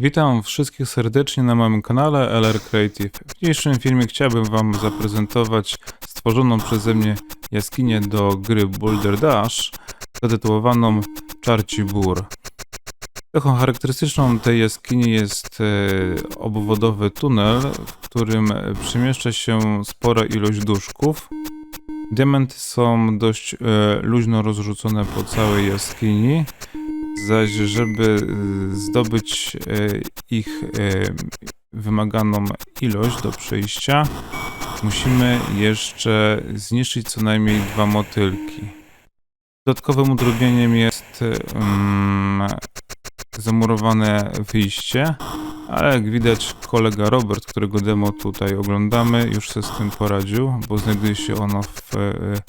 Witam wszystkich serdecznie na moim kanale LR Creative. W dzisiejszym filmie chciałbym Wam zaprezentować stworzoną przeze mnie jaskinię do gry Boulder Dash zatytułowaną Czarci Bór. Cechą charakterystyczną tej jaskini jest e, obwodowy tunel, w którym przemieszcza się spora ilość duszków. Diamenty są dość e, luźno rozrzucone po całej jaskini, zaś żeby e, zdobyć e, ich e, wymaganą ilość do przejścia, musimy jeszcze zniszczyć co najmniej dwa motylki. Dodatkowym utrudnieniem jest mm, zamurowane wyjście, ale jak widać kolega Robert, którego demo tutaj oglądamy, już sobie z tym poradził, bo znajduje się ono w e,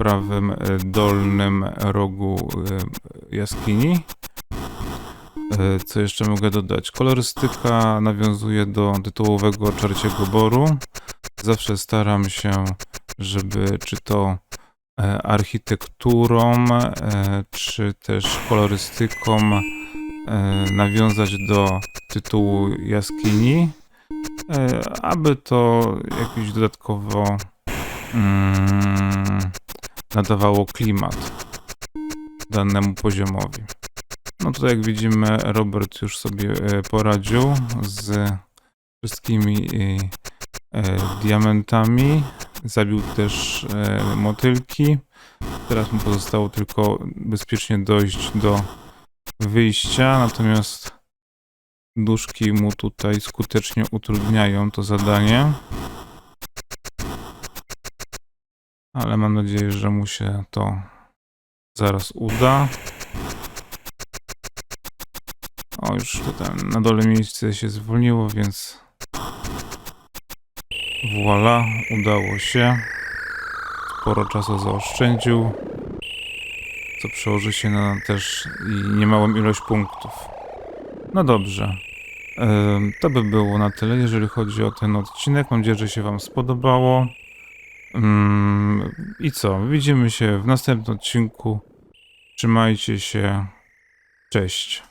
prawym e, dolnym rogu e, jaskini. E, Co jeszcze mogę dodać? Kolorystyka nawiązuje do tytułowego Czarciego Boru. Zawsze staram się, żeby czy to architekturą, czy też kolorystyką nawiązać do tytułu jaskini, aby to jakiś dodatkowo mm, nadawało klimat danemu poziomowi. No tutaj jak widzimy Robert już sobie e, poradził z wszystkimi e, e, diamentami. Zabił też motylki. Teraz mu pozostało tylko bezpiecznie dojść do wyjścia, natomiast duszki mu tutaj skutecznie utrudniają to zadanie. Ale mam nadzieję, że mu się to zaraz uda. O, już tutaj na dole miejsce się zwolniło, więc voila, udało się. Sporo czasu zaoszczędził, co przełoży się na też i niemałą ilość punktów. No dobrze. To by było na tyle, jeżeli chodzi o ten odcinek. Mam nadzieję, że się Wam spodobało. Mm, I co? Widzimy się w następnym odcinku. Trzymajcie się. Cześć.